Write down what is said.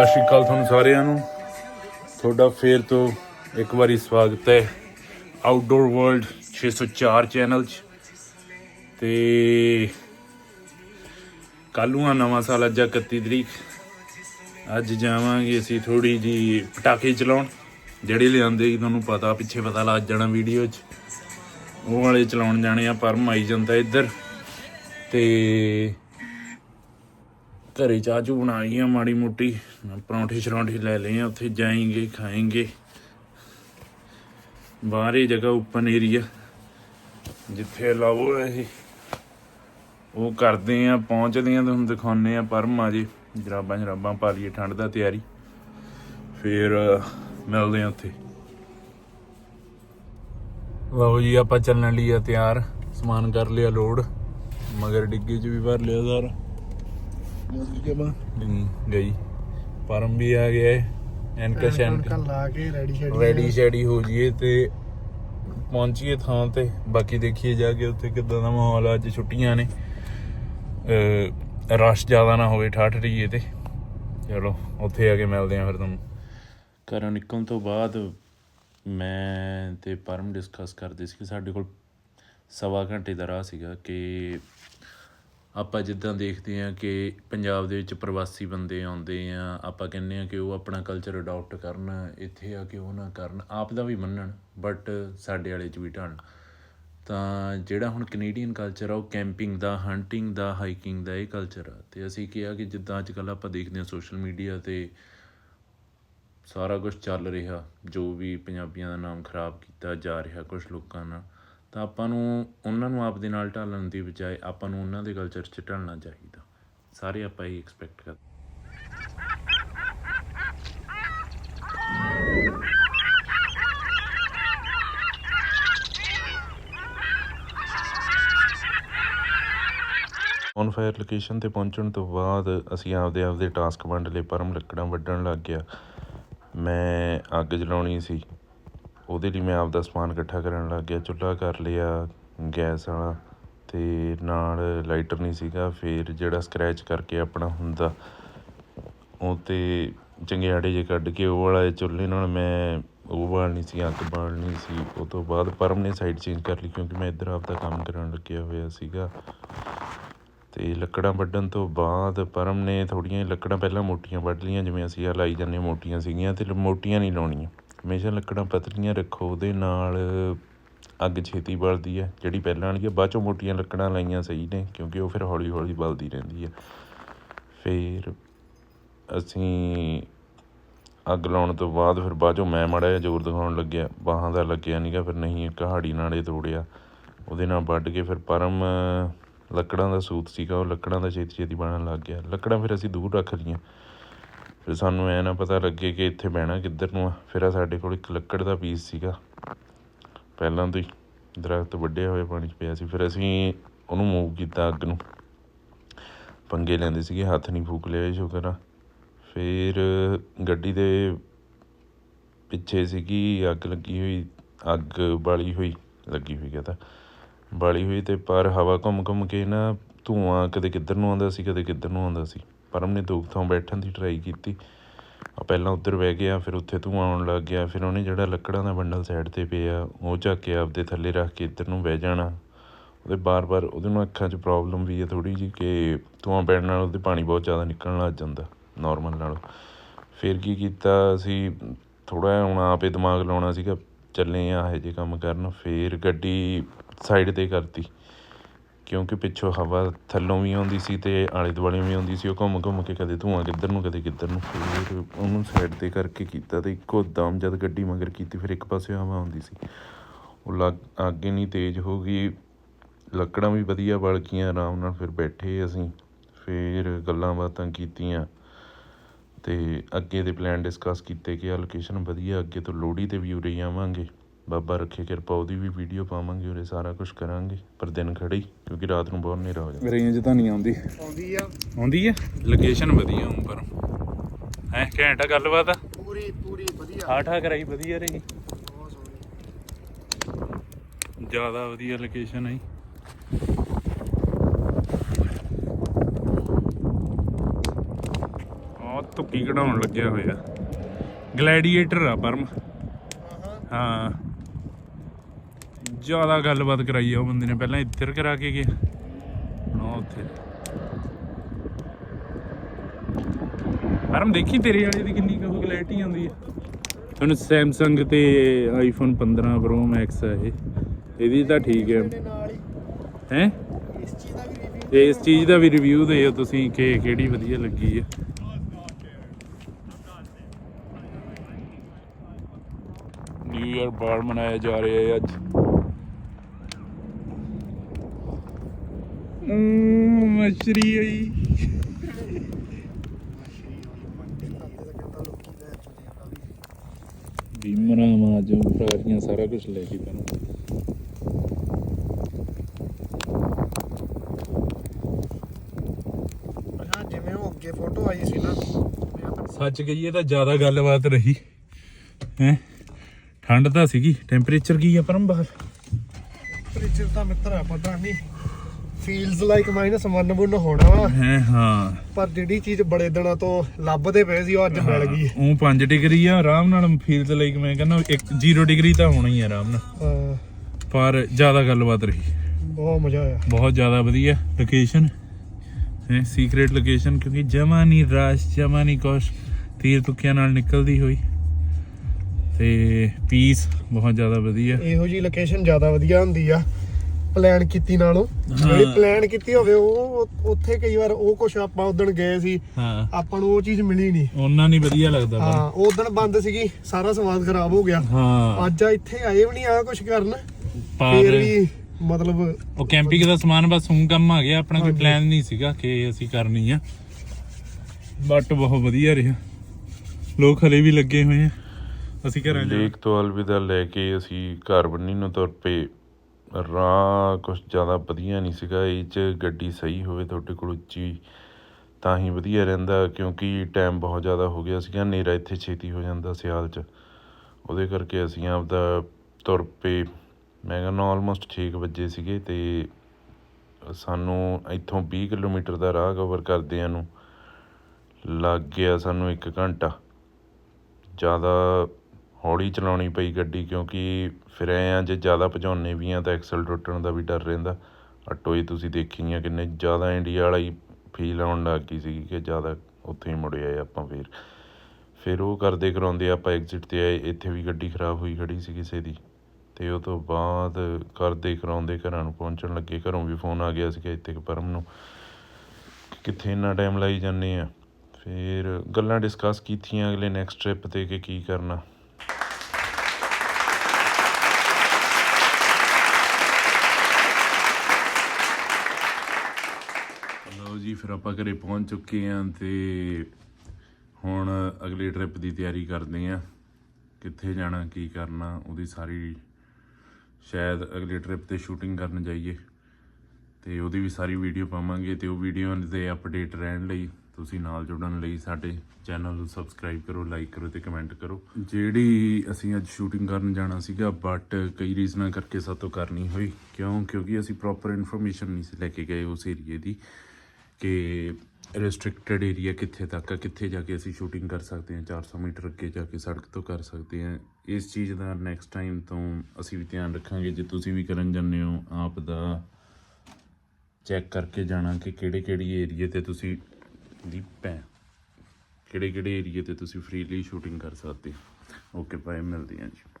ਸਤਿ ਸ਼੍ਰੀ ਅਕਾਲ ਤੁਹਾਨੂੰ ਸਾਰਿਆਂ ਨੂੰ। ਤੁਹਾਡਾ ਫੇਰ ਤੋਂ ਇੱਕ ਵਾਰੀ ਸਵਾਗਤ ਹੈ ਆਊਟਡੋਰ ਵਰਲਡ 604 ਚੈਨਲ 'ਚ। ਤੇ ਕੱਲ੍ਹ ਨੂੰ ਆ ਨਵਾਂ ਸਾਲ, ਅੱਜ ਆ 31 ਤਰੀਕ। ਅੱਜ ਜਾਵਾਂਗੇ ਅਸੀਂ ਥੋੜੀ ਜੀ ਪਟਾਕੇ ਚਲਾਉਣ, ਜਿਹੜੇ ਲਿਆਂਦੇ ਤੁਹਾਨੂੰ ਪਤਾ, ਪਿੱਛੇ ਪਤਾ ਲੱਗ ਜਾਣਾ ਵੀਡੀਓ 'ਚ। ਉਹ ਵਾਲੇ ਚਲਾਉਣ ਜਾਣੇ ਆ ਪਰਮ ਆਈ ਜਾਂਦਾ ਇੱਧਰ। ਤੇ ਘਰੇ ਚਾਹ ਚੂ ਬਣਾਈ ਆ ਮਾੜੀ ਮੋਟੀ। ਪਰੌਂਠੇ ਸ਼ਰੌਂਠੇ ਲੈ ਲਏ ਆ, ਉੱਥੇ ਜਾਏਂਗੇ, ਖਾਏਂਗੇ। ਬਾਹਰ ਹੀ ਜਗ੍ਹਾ ਓਪਨ ਏਰੀਆ ਜਿੱਥੇ ਲਾਓ ਇਹ। ਉਹ ਕਰਦੇ ਆ, ਪਹੁੰਚਦੇ ਆ, ਤੁਹਾਨੂੰ ਦਿਖਾਉਨੇ ਆ ਪਰਮ ਆ ਜੀ। ਜਰਾਬਾਂ ਜਰਾਬਾਂ ਪਾ ਲਈਏ, ਠੰਡ ਦਾ ਤਿਆਰੀ। ਫੇਰ, ਮਿਲਦੇ ਆ ਉੱਥੇ। ਲਓ ਜੀ, ਆਪਾਂ ਚੱਲਣ ਲਈ ਆ ਤਿਆਰ। ਸਮਾਨ ਕਰ ਲਿਆ, ਲੋਡ। ਮਗਰ ਡਿੱਗੇ ਚ ਵੀ ਭਰ ਲਿਆ ਸਾਰਾ। ਗਈ। ਪਰਮ ਵੀ ਆ ਗਿਆ ਹੈ ਐਨਕਾ ਸ਼ੈਨਕ ਲਾ ਕੇ ਰੈਡੀ ਸ਼ੈਡੀ ਰੈਡੀ ਸ਼ੈਡੀ ਹੋ ਜੀਏ ਤੇ ਪਹੁੰਚੀਏ ਥਾਂ ਤੇ। ਬਾਕੀ ਦੇਖੀਏ ਜਾ ਕੇ ਉੱਥੇ ਕਿੱਦਾਂ ਦਾ ਮਾਹੌਲ ਆ, ਅੱਜ ਛੁੱਟੀਆਂ ਨੇ। ਅ ਰਸ਼ ਜ਼ਿਆਦਾ ਨਾ ਹੋਵੇ ਠਾਠ ਰਹੀਏ ਤੇ। ਚਲੋ ਉੱਥੇ ਆ ਕੇ ਮਿਲਦੇ ਆ ਫਿਰ ਤੁਹਾਨੂੰ। ਘਰੋਂ ਨਿਕਲਣ ਤੋਂ ਬਾਅਦ ਮੈਂ ਤੇ ਪਰਮ ਡਿਸਕਸ ਕਰਦੇ ਸੀ ਕਿ ਸਾਡੇ ਕੋਲ ਸਵਾ ਘੰਟੇ ਦਾ ਰਾਹ ਸੀਗਾ ਕਿ ਆਪਾਂ ਜਿੱਦਾਂ ਦੇਖਦੇ ਹਾਂ ਕਿ ਪੰਜਾਬ ਦੇ ਵਿੱਚ ਪ੍ਰਵਾਸੀ ਬੰਦੇ ਆਉਂਦੇ ਆ, ਆਪਾਂ ਕਹਿੰਦੇ ਹਾਂ ਕਿ ਉਹ ਆਪਣਾ ਕਲਚਰ ਅਡਾਪਟ ਕਰਨ, ਇੱਥੇ ਆ ਕੇ ਉਹ ਨਾ ਕਰਨ, ਆਪ ਦਾ ਵੀ ਮੰਨਣ ਬਟ ਸਾਡੇ ਵਾਲੇ ਚ ਵੀ ਢਾਣ ਤਾਂ ਜਿਹੜਾ ਹੁਣ ਕੈਨੇਡੀਅਨ ਕਲਚਰ ਆ, ਉਹ ਕੈਂਪਿੰਗ ਦਾ ਹੰਟਿੰਗ ਦਾ ਹਾਈਕਿੰਗ ਦਾ ਇਹ ਕਲਚਰ ਆ। ਤੇ ਅਸੀਂ ਕਿਹਾ ਕਿ ਜਿੱਦਾਂ ਅੱਜ ਕੱਲ੍ਹ ਆਪਾਂ ਦੇਖਦੇ ਹਾਂ ਸੋਸ਼ਲ ਮੀਡੀਆ ਤੇ ਸਾਰਾ ਕੁਝ ਚੱਲ ਰਿਹਾ, ਜੋ ਵੀ ਪੰਜਾਬੀਆਂ ਦਾ ਨਾਮ ਖਰਾਬ ਕੀਤਾ ਜਾ ਰਿਹਾ ਕੁਝ ਲੋਕਾਂ ਨਾਲ। ਤਾਂ ਆਪਾਂ ਨੂੰ ਉਹਨਾਂ ਨੂੰ ਆਪ ਦੇ ਨਾਲ ਢਾਲਣ ਦੀ ਬਜਾਏ ਆਪਾਂ ਨੂੰ ਉਹਨਾਂ ਦੇ ਕਲਚਰ 'ਚ ਢਲਣਾ ਚਾਹੀਦਾ। ਸਾਰੇ ਆਪਾਂ ਇਹ ਐਕਸਪੈਕਟ ਕਰਦੇ। ਔਨ ਫਾਇਰ ਲੋਕੇਸ਼ਨ ਤੇ ਪਹੁੰਚਣ ਤੋਂ ਬਾਅਦ ਅਸੀਂ ਆਪਦੇ ਆਪਦੇ ਟਾਸਕ ਵੰਡ ਲਏ, ਪਰਮ ਲੱਕੜਾਂ ਵੱਢਣ ਲੱਗ ਗਿਆ। ਮੈਂ ਅੱਗ ਜਲਾਉਣੀ ਸੀ। ਉਹਦੇ ਲਈ ਮੈਂ ਆਪਦਾ ਸਮਾਨ ਇਕੱਠਾ ਕਰਨ ਲੱਗ ਗਿਆ, ਚੁੱਲ੍ਹਾ ਕਰ ਲਿਆ, ਗੈਸ ਵਾਲਾ ਅਤੇ ਨਾਲ ਲਾਈਟਰ ਨਹੀਂ ਸੀਗਾ, ਫਿਰ ਜਿਹੜਾ ਸਕਰੈਚ ਕਰਕੇ ਆਪਣਾ ਹੁੰਦਾ, ਉਹ ਤੇ ਚੰਗਿਆੜੇ ਜਿਹੇ ਕੱਢ ਕੇ ਉਹ ਵਾਲਾ ਚੁੱਲ੍ਹੇ ਨਾਲ ਮੈਂ ਉਹ ਬਾਲਣੀ ਸੀ, ਅੱਗ ਬਾਲਣੀ ਸੀ, ਉਹ ਤੋਂ ਬਾਅਦ ਪਰਮ ਨੇ ਸਾਈਡ ਚੇਂਜ ਕਰ ਲਈ ਕਿਉਂਕਿ ਮੈਂ ਇੱਧਰ ਆਪਦਾ ਕੰਮ ਕਰਨ ਲੱਗਿਆ ਹੋਇਆ ਸੀਗਾ। ਅਤੇ ਲੱਕੜਾਂ ਵੱਢਣ ਤੋਂ ਬਾਅਦ ਪਰਮ ਨੇ ਥੋੜ੍ਹੀਆਂ ਲੱਕੜਾਂ ਪਹਿਲਾਂ ਮੋਟੀਆਂ ਵੱਢ ਲਈਆਂ, ਜਿਵੇਂ ਅਸੀਂ ਆਹ ਲਾਈ ਜਾਂਦੇ ਮੋਟੀਆਂ ਸੀਗੀਆਂ ਅਤੇ ਮੋਟੀਆਂ ਨਹੀਂ ਲਾਉਣੀਆਂ। ਹਮੇਸ਼ਾ ਲੱਕੜਾਂ ਪਤਲੀਆਂ ਰੱਖੋ, ਉਹਦੇ ਨਾਲ ਅੱਗ ਛੇਤੀ ਬਲਦੀ ਹੈ। ਜਿਹੜੀ ਪਹਿਲਾਂ ਵਾਲੀ ਹੈ, ਬਾਅਦ ਚੋਂ ਮੋਟੀਆਂ ਲੱਕੜਾਂ ਲਾਈਆਂ ਸਹੀ ਨੇ, ਕਿਉਂਕਿ ਉਹ ਫਿਰ ਹੌਲੀ ਹੌਲੀ ਬਲਦੀ ਰਹਿੰਦੀ ਹੈ। ਫਿਰ ਅਸੀਂ ਅੱਗ ਲਾਉਣ ਤੋਂ ਬਾਅਦ ਫਿਰ ਬਾਅਦ ਚੋਂ ਮੈਂ ਮਾੜਾ ਜਿਹਾ ਜ਼ੋਰ ਦਿਖਾਉਣ ਲੱਗਿਆ। ਬਾਹਾਂ ਦਾ ਲੱਗਿਆ ਨਹੀਂਗਾ ਫਿਰ ਨਹੀਂ, ਇੱਕ ਹਾੜੀ ਨਾਲੇ ਤੋੜਿਆ। ਉਹਦੇ ਨਾਲ ਵੱਢ ਕੇ ਫਿਰ ਪਰਮ ਲੱਕੜਾਂ ਦਾ ਸੂਤ ਸੀਗਾ, ਉਹ ਲੱਕੜਾਂ ਦਾ ਛੇਤੀ ਛੇਤੀ ਬਣਨ ਲੱਗ ਗਿਆ। ਲੱਕੜਾਂ ਫਿਰ ਅਸੀਂ ਦੂਰ ਰੱਖ ਲਈਆਂ। ਫਿਰ ਸਾਨੂੰ ਐਂ ਨਾ ਪਤਾ ਲੱਗੇ ਕਿ ਇੱਥੇ ਬਹਿਣਾ ਕਿੱਧਰ ਨੂੰ ਆ। ਫਿਰ ਆ ਸਾਡੇ ਕੋਲ ਇੱਕ ਲੱਕੜ ਦਾ ਪੀਸ ਸੀਗਾ। ਪਹਿਲਾਂ ਤੋਂ ਹੀ ਦਰਖਤ ਵੱਢਿਆ ਹੋਇਆ ਪਾਣੀ 'ਚ ਪਿਆ ਸੀ। ਫਿਰ ਅਸੀਂ ਉਹਨੂੰ ਮੂਵ ਕੀਤਾ ਅੱਗ ਨੂੰ। ਪੰਗੇ ਲੈਂਦੇ ਸੀਗੇ, ਹੱਥ ਨਹੀਂ ਫੂਕ ਲਿਆ ਸ਼ੁਕਰ ਆ। ਫਿਰ ਗੱਡੀ ਦੇ ਪਿੱਛੇ ਸੀਗੀ, ਅੱਗ ਲੱਗੀ ਹੋਈ, ਅੱਗ ਬਾਲੀ ਹੋਈ, ਲੱਗੀ ਹੋਈ ਕਹਤਾ। ਬਾਲੀ ਹੋਈ ਤੇ ਪਰ ਹਵਾ ਘੁੰਮ ਘੁੰਮ ਕੇ ਨਾ ਧੂਆਂ ਕਦੇ ਕਿੱਧਰ ਨੂੰ ਆਉਂਦਾ ਸੀ, ਕਦੇ ਕਿੱਧਰ ਨੂੰ ਆਉਂਦਾ ਸੀ। ਪਰਮ ਨੇ ਦੋ ਥਾਂ ਬੈਠਣ ਦੀ ਟਰਾਈ ਕੀਤੀ। ਪਹਿਲਾਂ ਉੱਧਰ ਬਹਿ ਗਿਆ, ਫਿਰ ਉੱਥੇ ਧੂੰਆਂ ਆਉਣ ਲੱਗ ਗਿਆ, ਫਿਰ ਉਹਨੇ ਜਿਹੜਾ ਲੱਕੜਾਂ ਦਾ ਬੰਡਲ ਸਾਈਡ ਤੇ ਪਿਆ, ਉਹ ਚੱਕ ਕੇ ਆਪਦੇ ਥੱਲੇ ਰੱਖ ਕੇ ਇੱਧਰ ਨੂੰ ਬਹਿ ਜਾਣਾ। ਉਹਦੇ ਬਾਰ-ਬਾਰ ਉਹਦੇ ਨੂੰ ਅੱਖਾਂ 'ਚ ਪ੍ਰੋਬਲਮ ਵੀ ਹੈ ਥੋੜੀ ਜਿਹੀ ਕਿ ਧੂੰਆਂ ਪੈਣ ਨਾਲ ਉਹਦੇ ਪਾਣੀ ਬਹੁਤ ਜ਼ਿਆਦਾ ਨਿਕਲਣ ਲੱਗ ਜਾਂਦਾ ਨਾਰਮਲ ਨਾਲੋਂ। ਫਿਰ ਕੀ ਕੀਤਾ ਅਸੀਂ ਥੋੜਾ ਜਿਹਾ ਹੁਣ ਆਪੇ ਦਿਮਾਗ ਲਾਉਣਾ ਸੀਗਾ, ਚੱਲੇ ਆ ਇਹੋ ਜਿਹੇ ਕੰਮ ਕਰਨ, ਫਿਰ ਗੱਡੀ ਸਾਈਡ ਤੇ ਕਰਤੀ। ਕਿਉਂਕਿ ਪਿੱਛੋਂ ਹਵਾ ਥੱਲੋਂ ਵੀ ਆਉਂਦੀ ਸੀ ਅਤੇ ਆਲੇ ਦੁਆਲੇ ਵੀ ਆਉਂਦੀ ਸੀ, ਉਹ ਘੁੰਮ ਘੁੰਮ ਕੇ ਕਦੇ ਧੂੰਆਂ ਕਿੱਧਰ ਨੂੰ, ਕਦੇ ਕਿੱਧਰ ਨੂੰ, ਫਿਰ ਉਹਨੂੰ ਸਾਈਡ ਤੇ ਕਰਕੇ ਕੀਤਾ ਅਤੇ ਇੱਕੋ ਦਮ ਜਦ ਗੱਡੀ ਮਗਰ ਕੀਤੀ, ਫਿਰ ਇੱਕ ਪਾਸੇ ਹਵਾ ਆਉਂਦੀ ਸੀ। ਉਹ ਲੱਗ, ਅੱਗ ਇੰਨੀ ਤੇਜ਼ ਹੋ ਗਈ, ਲੱਕੜਾਂ ਵੀ ਵਧੀਆ ਬਲ ਗਈਆਂ, ਆਰਾਮ ਨਾਲ ਫਿਰ ਬੈਠੇ ਅਸੀਂ, ਫਿਰ ਗੱਲਾਂ ਬਾਤਾਂ ਕੀਤੀਆਂ ਅਤੇ ਅੱਗੇ ਦੇ ਪਲੈਨ ਡਿਸਕਸ ਕੀਤੇ ਕਿ ਆ ਲੋਕੇਸ਼ਨ ਵਧੀਆ, ਅੱਗੇ ਤੋਂ ਲੋਹੜੀ ਤੇ ਵੀ ਉਰੇ ਆਵਾਂਗੇ। ਬਾਬਾ ਰੱਖੇ ਕਿਰਪਾ ਉਹਦੀ ਵੀ ਵੀਡੀਓ ਪਾਵਾਂਗੇ ਉਰੇ ਸਾਰਾ ਕੁਝ ਕਰਾਂਗੇ ਪਰ ਦਿਨ ਖੜੀ ਕਿਉਂਕਿ ਰਾਤ ਨੂੰ ਬਹੁਤ ਹਨੇਰਾ ਹੋ ਜਾਂਦਾ। ਰੇਂਜ ਤਾਂ ਨਹੀਂ ਆਉਂਦੀ। ਆਉਂਦੀ ਆ। ਆਉਂਦੀ ਹੈ ਲੋਕੇਸ਼ਨ ਵਧੀਆ ਹੂੰ ਪਰ। ਹੈ ਘੈਂਟਾ ਗੱਲਬਾਤ? ਆ ਪੂਰੀ ਪੂਰੀ ਵਧੀਆ। ਠਾ ਠਾ ਕਰਾਈ ਵਧੀਆ ਰਹੀ। ਬਹੁਤ ਸੋਹਣੀ। ਜ਼ਿਆਦਾ ਵਧੀਆ ਲੋਕੇਸ਼ਨ ਹੈ ਉਹ ਧੁੱਕੀ ਕਢਾਉਣ ਲੱਗਿਆ ਹੋਇਆ। ਗਲੈਡੀਏਟਰ ਆ ਪਰਮ। ਹਾਂ। ਜ਼ਿਆਦਾ ਗੱਲਬਾਤ ਕਰਾਈ ਆ ਉਹ ਬੰਦੇ ਨੇ ਪਹਿਲਾਂ ਇੱਧਰ ਕਰਾ ਕੇ ਗਿਆ। ਹੁਣ ਉਹ ਉੱਥੇ। ਪਰਮ ਦੇਖੀ ਤੇਰੇ ਵਾਲੇ ਦੀ ਕਿੰਨੀ ਕੁ ਕਲੈਰਿਟੀ ਆਉਂਦੀ ਹੈ ਹੁਣ Samsung ਤੇ iPhone 15 Pro Max ਆ ਇਹ। ਇਹਦੀ ਤਾਂ ਠੀਕ ਹੈ ਹੀ। ਹੈ? ਇਸ ਚੀਜ਼ ਦਾ ਵੀ ਰਿਵਿਊ ਤੇ ਇਸ ਚੀਜ਼ ਦਾ ਵੀ ਰਿਵਿਊ ਦਿਓ ਤੁਸੀਂ ਕਿ ਕਿਹੜੀ ਵਧੀਆ ਲੱਗੀ ਹੈ ਨਿਊ ਇਅਰ ਬਾਰ ਮਨਾਇਆ ਜਾ ਰਿਹਾ ਹੈ ਅੱਜ। ਮਛਰੀ ਆਈ ਬੀਮਰਾ ਮਾਜੋ ਫਰਾਰੀਆਂ ਸਾਰਾ ਕੁਝ ਲੈ ਕੇ ਪੈਣਾ। ਹਾਂ ਜਿਵੇਂ ਉਹ ਅੱਗੇ ਫੋਟੋ ਆਈ ਸੀ ਨਾ ਮੈਂ ਤਾਂ ਸੱਚ ਕਹੀਏ ਤਾਂ ਜ਼ਿਆਦਾ ਗੱਲਬਾਤ ਰਹੀ। ਹੈ? ਠੰਡ ਤਾਂ ਸੀਗੀ। ਟੈਂਪਰੇਚਰ ਕੀ ਆ ਪਰਮ ਬਾਹਰ? ਟੈਂਪਰੇਚਰ ਤਾਂ ਮਿੱਤਰ ਪਤਾ ਨਹੀਂ। ਫੀਲਸ ਲਾਈਕ ਮਾਈਨਸ 1 ਬੁੰਨ ਹੋਣਾ ਵਾ। ਹੈ ਹਾਂ। ਪਰ ਜਿਹੜੀ ਚੀਜ਼ ਬੜੇ ਦਿਨਾਂ ਤੋਂ ਲੱਭਦੇ ਪਏ ਸੀ ਉਹ ਅੱਜ ਮਿਲ ਗਈ ਉਹ 5 ਡਿਗਰੀ ਆ ਆਰਾਮ ਨਾਲ ਫੀਲ ਤੇ ਲਾਈਕ ਮੈਂ ਕਹਿੰਦਾ 1 0 ਡਿਗਰੀ ਤਾਂ ਹੋਣਾ ਹੀ ਆ ਆਰਾਮ ਨਾਲ। ਪਰ ਜ਼ਿਆਦਾ ਗੱਲਬਾਤ ਰਹੀ। ਬਹੁਤ ਮਜ਼ਾ ਆਇਆ। ਬਹੁਤ ਜ਼ਿਆਦਾ ਵਧੀਆ ਲੋਕੇਸ਼ਨ ਹੈ ਸੀਕ੍ਰੀਟ ਲੋਕੇਸ਼ਨ ਕਿਉਂਕਿ ਜਮਾ ਨਹੀਂ ਰਾਸ਼ ਜਮਾ ਨਹੀਂ ਕੁਛ ਤੀਰ ਤੁੱਕਿਆਂ ਨਾਲ ਨਿਕਲਦੀ ਹੋਈ। ਤੇ ਪੀਸ ਬਹੁਤ ਜ਼ਿਆਦਾ ਵਧੀਆ। ਇਹੋ ਜੀ ਲੋਕੇਸ਼ਨ ਜ਼ਿਆਦਾ ਵਧੀਆ ਹੁੰਦੀ ਆ। ਪਲਾਨ ਕੀਤੀ ਨਾਲੋਂ। ਜਿਹੜੀ ਪਲਾਨ ਕੀਤੀ ਹੋਵੇ ਉਹ ਉੱਥੇ ਕਈ ਵਾਰ ਉਹ ਕੁਛ ਆਪਾਂ ਉਦਣ ਗਏ ਸੀ ਹਾਂ। ਆਪਾਂ ਨੂੰ ਉਹ ਚੀਜ਼ ਮਿਲੀ ਨਹੀਂ। ਉਹਨਾਂ ਨਹੀਂ ਵਧੀਆ ਲੱਗਦਾ ਹਾਂ ਉਹ ਦਿਨ ਬੰਦ ਸੀਗੀ ਸਾਰਾ ਸਵਾਦ ਖਰਾਬ ਹੋ ਗਿਆ। ਹਾਂ। ਅੱਜ ਆ ਇੱਥੇ ਆਏ ਵੀ ਨਹੀਂ ਆ ਕੁਛ ਕਰਨ। ਪਰ ਫੇਰ ਵੀ ਮਤਲਬ ਉਹ ਕੈਂਪਿੰਗ ਦਾ ਸਮਾਨ ਬਸ ਹੁਣ ਕੰਮ ਆ ਗਿਆ ਆਪਣਾ ਕੋਈ ਪਲਾਨ ਨਹੀਂ ਸੀਗਾ ਕਿ ਅਸੀਂ ਕਰਨੀ ਆ। ਬਟ ਬਹੁਤ ਵਧੀਆ ਰਿਹਾ। ਲੋਕ ਹਲੇ ਵੀ ਲੱਗੇ ਹੋਏ ਆ। ਅਸੀਂ ਘਰਾਂ ਜਾ ਲੇਕ ਤੋਂ ਅਲਵਿਦਾ ਲੈ ਕੇ ਅਸੀਂ ਘਰ ਬੰਨੀ ਨੂੰ ਤੁਰ ਪਏ। ਰਾਹ ਕੁਛ ਜ਼ਿਆਦਾ ਵਧੀਆ ਨਹੀਂ ਸੀਗਾ, ਇਹ 'ਚ ਗੱਡੀ ਸਹੀ ਹੋਵੇ ਤੁਹਾਡੇ ਕੋਲ ਉੱਚੀ, ਤਾਂ ਹੀ ਵਧੀਆ ਰਹਿੰਦਾ, ਕਿਉਂਕਿ ਟਾਈਮ ਬਹੁਤ ਜ਼ਿਆਦਾ ਹੋ ਗਿਆ ਸੀਗਾ, ਹਨੇਰਾ ਇੱਥੇ ਛੇਤੀ ਹੋ ਜਾਂਦਾ ਸਿਆਲ 'ਚ। ਉਹਦੇ ਕਰਕੇ ਅਸੀਂ ਆਪਦਾ ਤੁਰ ਪਏ, ਮੈਂ ਕਹਿੰਦਾ ਆਲਮੋਸਟ 6 ਵਜੇ ਸੀਗੇ ਅਤੇ ਸਾਨੂੰ ਇੱਥੋਂ ਵੀਹ ਕਿਲੋਮੀਟਰ ਦਾ ਰਾਹ ਕਵਰ ਕਰਦਿਆਂ ਨੂੰ ਲੱਗ ਗਿਆ ਸਾਨੂੰ ਇੱਕ ਘੰਟਾ। ਜ਼ਿਆਦਾ ਹੌਲੀ ਚਲਾਉਣੀ ਪਈ ਗੱਡੀ ਕਿਉਂਕਿ ਫਿਰ ਐਂ ਆ, ਜੇ ਜ਼ਿਆਦਾ ਭਜਾਉਂਦੇ ਵੀ ਹਾਂ ਤਾਂ ਐਕਸਲ ਟੁੱਟਣ ਦਾ ਵੀ ਡਰ ਰਹਿੰਦਾ। ਆ ਟੋਏ ਤੁਸੀਂ ਦੇਖੀ ਦੇਖੀਆਂ ਕਿੰਨੇ ਜ਼ਿਆਦਾ ਇੰਡੀਆ ਵਾਲਾ ਹੀ ਫੀਲ ਆਉਣ ਲੱਗ ਗਈ ਸੀਗੀ ਕਿ ਜ਼ਿਆਦਾ ਉੱਥੇ ਹੀ ਮੁੜੇ ਆਏ ਆਪਾਂ ਫਿਰ। ਫਿਰ ਉਹ ਕਰਦੇ ਕਰਾਉਂਦੇ ਆਪਾਂ ਐਗਜ਼ਿਟ ਤੇ ਆਏ, ਇੱਥੇ ਵੀ ਗੱਡੀ ਖਰਾਬ ਹੋਈ ਖੜ੍ਹੀ ਸੀ ਕਿਸੇ ਦੀ। ਅਤੇ ਉਹ ਤੋਂ ਬਾਅਦ ਕਰਦੇ ਕਰਾਉਂਦੇ ਘਰਾਂ ਨੂੰ ਪਹੁੰਚਣ ਲੱਗੇ, ਘਰੋਂ ਵੀ ਫੋਨ ਆ ਗਿਆ ਸੀਗਾ ਇੱਥੇ ਪਰਮ ਨੂੰ ਕਿੱਥੇ ਇੰਨਾ ਟਾਈਮ ਲਾਈ ਜਾਂਦੇ ਆ। ਫਿਰ ਗੱਲਾਂ ਡਿਸਕਸ ਕੀਤੀਆਂ ਅਗਲੇ ਨੈਕਸਟ ਟ੍ਰਿਪ ਤੇ ਕਿ ਕੀ ਕਰਨਾ ਲਓ ਜੀ ਫਿਰ ਆਪਾਂ ਘਰੇ ਪਹੁੰਚ ਚੁੱਕੇ ਆਂ ਤੇ ਹੁਣ ਅਗਲੇ ਟ੍ਰਿਪ ਦੀ ਤਿਆਰੀ ਕਰਦੇ ਆਂ। ਕਿੱਥੇ ਜਾਣਾ, ਕੀ ਕਰਨਾ, ਉਹਦੀ ਸਾਰੀ ਸ਼ਾਇਦ ਅਗਲੇ ਟ੍ਰਿਪ ਤੇ ਸ਼ੂਟਿੰਗ ਕਰਨ ਜਾਈਏ। ਤੇ ਉਹਦੀ ਵੀ ਸਾਰੀ ਵੀਡੀਓ ਪਾਵਾਂਗੇ ਤੇ ਉਹ ਵੀਡੀਓ ਦੇ ਅਪਡੇਟ ਰਹਿਣ ਲਈ ਤੁਸੀਂ ਨਾਲ ਜੁੜਨ ਲਈ ਸਾਡੇ ਚੈਨਲ ਨੂੰ ਸਬਸਕ੍ਰਾਈਬ ਕਰੋ ਲਾਈਕ ਕਰੋ ਤੇ ਕਮੈਂਟ ਕਰੋ। ਜਿਹੜੀ ਅਸੀਂ ਅੱਜ ਸ਼ੂਟਿੰਗ ਕਰਨ ਜਾਣਾ ਸੀਗਾ ਬਟ ਕਈ ਰੀਜ਼ਨਾਂ ਕਰਕੇ ਸਾਤੋਂ ਕਰਨੀ ਹੋਈ। ਕਿਉਂ? ਕਿਉਂਕਿ ਅਸੀਂ ਪ੍ਰੋਪਰ ਇਨਫੋਰਮੇਸ਼ਨ ਨਹੀਂ ਸੀ ਲੈ ਕੇ ਗਏ ਉਸ ਏਰੀਏ ਦੀ। ਕਿ ਰੈਸਟ੍ਰਿਕਟਡ ਏਰੀਆ ਕਿੱਥੇ ਤੱਕ ਆ, ਕਿੱਥੇ ਜਾ ਕੇ ਅਸੀਂ ਸ਼ੂਟਿੰਗ ਕਰ ਸਕਦੇ ਹਾਂ 400 ਮੀਟਰ ਅੱਗੇ ਜਾ ਕੇ ਸੜਕ ਤੋਂ ਕਰ ਸਕਦੇ ਹਾਂ। ਇਸ ਚੀਜ਼ ਦਾ ਨੈਕਸਟ ਟਾਈਮ ਤੋਂ ਅਸੀਂ ਵੀ ਧਿਆਨ ਰੱਖਾਂਗੇ। ਜੇ ਤੁਸੀਂ ਵੀ ਕਰਨ ਜਾਂਦੇ ਹੋ, ਆਪ ਦਾ ਚੈੱਕ ਕਰਕੇ ਜਾਣਾ ਕਿ ਕਿਹੜੇ ਕਿਹੜੀ ਏਰੀਏ ਤੇ ਤੁਸੀਂ ਦੀ ਪੈ ਕਿਹੜੇ ਕਿਹੜੇ ਏਰੀਏ ਤੇ ਤੁਸੀਂ ਫ੍ਰੀਲੀ ਸ਼ੂਟਿੰਗ ਕਰ ਸਕਦੇ ਹੋ। ਓਕੇ ਬਾਏ ਮਿਲਦੇ ਹਾਂ ਜੀ।